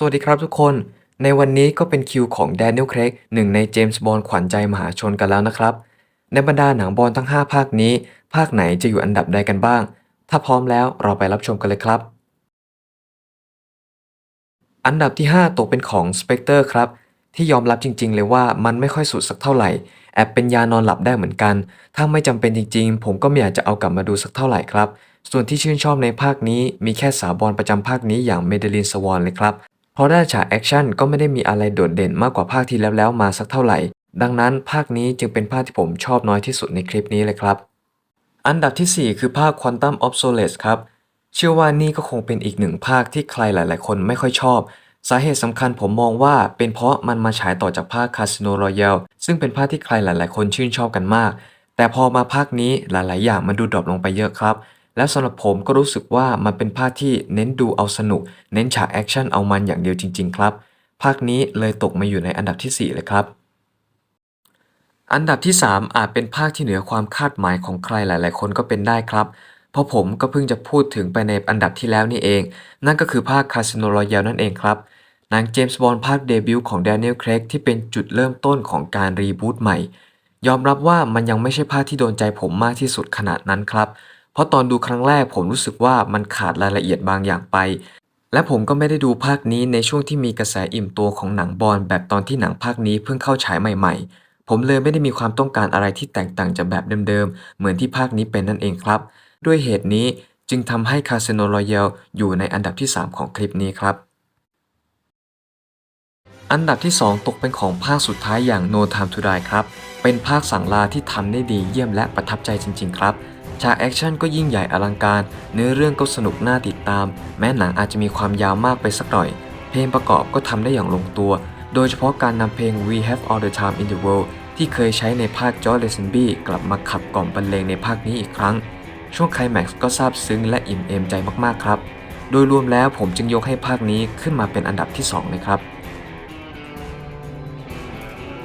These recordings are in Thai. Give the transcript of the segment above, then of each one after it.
สวัสดีครับทุกคน ในวันนี้ก็เป็นคิวของแดเนียล เครกหนึ่งในเจมส์บอนด์ขวัญใจมหาชนกันแล้วนะครับ ในบรรดาหนังบอลทั้ง 5 ภาคนี้ ภาคไหนจะอยู่อันดับใดกันบ้าง ถ้าพร้อมแล้วเราไปรับชมกันเลยครับ อันดับที่ 5 ตกเป็นของ Spectre ครับ ที่ยอมรับจริง ๆ เลยว่ามันไม่ค่อยสุดสักเท่าไหร่ แอบเป็นยานอนหลับได้เหมือนกัน ถ้าไม่จำเป็นจริง ๆ ผมก็ไม่อยากจะเอากลับมาดูสักเท่าไหร่ครับ ส่วนที่ชื่นชอบในภาคนี้มีแค่สาวบอลประจำภาคนี้อย่างเมเดลินสวอนเลยครับ เพราะด้าฉากแอคชั่นก็ไม่ได้มีอะไรโดดเด่นมากกว่าภาคที่แล้วแล้วๆมาสักเท่าไหร่ ดังนั้นภาคนี้จึงเป็นภาคที่ผมชอบน้อยที่สุดในคลิปนี้เลยครับ อันดับทีสี่4 คือภาค Quantum Obsolescence ครับ เชื่อว่านี่ก็คงเป็นอีกหนึ่งภาคที่ใครหลาย ๆ คนไม่ค่อยชอบ สาเหตุสำคัญผมมองว่าเป็นเพราะมันมาฉายต่อจากภาค Casino Royale ซึ่งเป็นภาคที่ใครหลาย ๆ คนชื่นชอบกันมาก แต่พอมาภาคนี้หลาย ๆ อย่างมันดูดรอปลงไปเยอะครับ และสำหรับผมก็รู้สึกว่ามันเป็นภาคที่เน้นดูเอาสนุก เน้นฉากแอคชั่นเอามันอย่างเดียวจริง ๆ ครับ ภาคนี้เลยตกมาอยู่ในอันดับทีสี่ 4 เลยครับ อันดับที่ 3 อาจเป็นภาคที่เหนือความคาดหมายของใครหลาย ๆ คนก็เป็นได้ครับ เพราะผมก็เพิ่งจะพูดถึงไปในอันดับที่แล้วนี่เอง นั่นก็คือภาค Casino Royale นั่นเองครับหนังเจมส์บอนด์ภาคเดบิวต์ของ Daniel Craig ที่เป็นจุดเริ่มต้นของการรีบูตใหม่ ยอมรับว่ามันยังไม่ใช่ภาคที่โดนใจผมมากที่สุดขนาดนั้นครับ ราะตอนดูครั้งแรกผมรู้สึกว่ามันขาดรายละเอียดบางอย่างไป และผมก็ไม่ได้ดูภาคนี้ในช่วงที่มีกระแสอิ่มตัวของหนังบอลแบบตอนที่หนังภาคนี้เพิ่งเข้าฉายใหม่ ๆ ผมเลยไม่ได้มีความต้องการอะไรที่แตกต่างจากแบบเดิมๆ เหมือนที่ภาคนี้เป็นนั่นเองครับ ด้วยเหตุนี้จึงทำให้ Casino Royale อยู่ในอันดับที่ 3 ของคลิปนี้ครับ อันดับที่ 2 ตกเป็นของภาคสุดท้ายอย่าง No Time to Die ครับ เป็นภาคสั่งลาที่ทำได้ดีเยี่ยมและประทับใจจริง ๆ ครับ ฉากแอคชั่นก็ยิ่งใหญ่อลังการ เนื้อเรื่องก็สนุกน่าติดตาม แม้หนังอาจจะมีความยาวมากไปสักหน่อย เพลงประกอบก็ทำได้อย่างลงตัว โดยเฉพาะการนำเพลง We Have All the Time in the World ที่เคยใช้ในภาค George Lazenby กลับมาขับกล่อมบรรเลงในภาคนี้อีกครั้ง ช่วงไคลแม็กซ์ก็ซาบซึ้งและอิ่มเอมใจมากๆครับ โดยรวมแล้วผมจึงยกให้ภาคนี้ขึ้นมาเป็นอันดับที่ 2 เลยครับ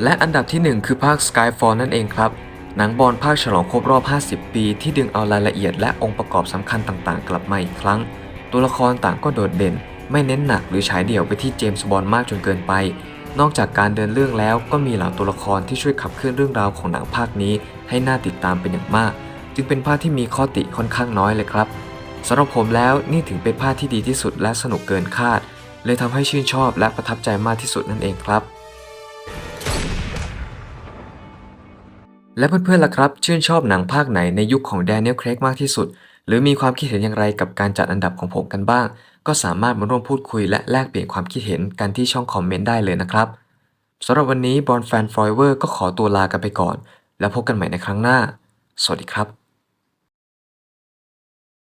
และอันดับทีหนึ่1 คือภาค Skyfall นั่นเองครับ หนังบอลภาคฉลองครบรอบ 50 ปี ที่ดึงเอารายละเอียดและองค์ประกอบสำคัญต่างๆ กลับมาอีกครั้ง ตัวละครต่างก็โดดเด่น ไม่เน้นหนักหรือฉายเดี่ยวไปที่เจมส์บอลมากจนเกินไป นอกจากการเดินเรื่องแล้วก็มีเหล่าตัวละครที่ช่วยขับเคลื่อนเรื่องราวของหนังภาคนี้ ให้น่าติดตามเป็นอย่างมาก จึงเป็นภาคที่มีข้อติค่อนข้างน้อยเลยครับสำหรับผมแล้วนี่ถึงเป็นภาคที่ดีที่สุดและสนุกเกินคาด เลยทำให้ชื่นชอบและประทับใจมากที่สุดนั่นเองครับ และเพื่อนๆล่ะครับ ชื่นชอบหนังภาคไหนในยุคของแดเนียลเครกมากที่สุด หรือมีความคิดเห็นอย่างไรกับการจัดอันดับของผมกันบ้าง ก็สามารถมาร่วมพูดคุยและแลกเปลี่ยนความคิดเห็นกันที่ช่องคอมเมนต์ได้เลยนะครับสำหรับวันนี้บอลแฟนฟอยเวอร์ก็ขอตัวลากันไปก่อน แล้วพบกันใหม่ในครั้งหน้า สวัสดีครับ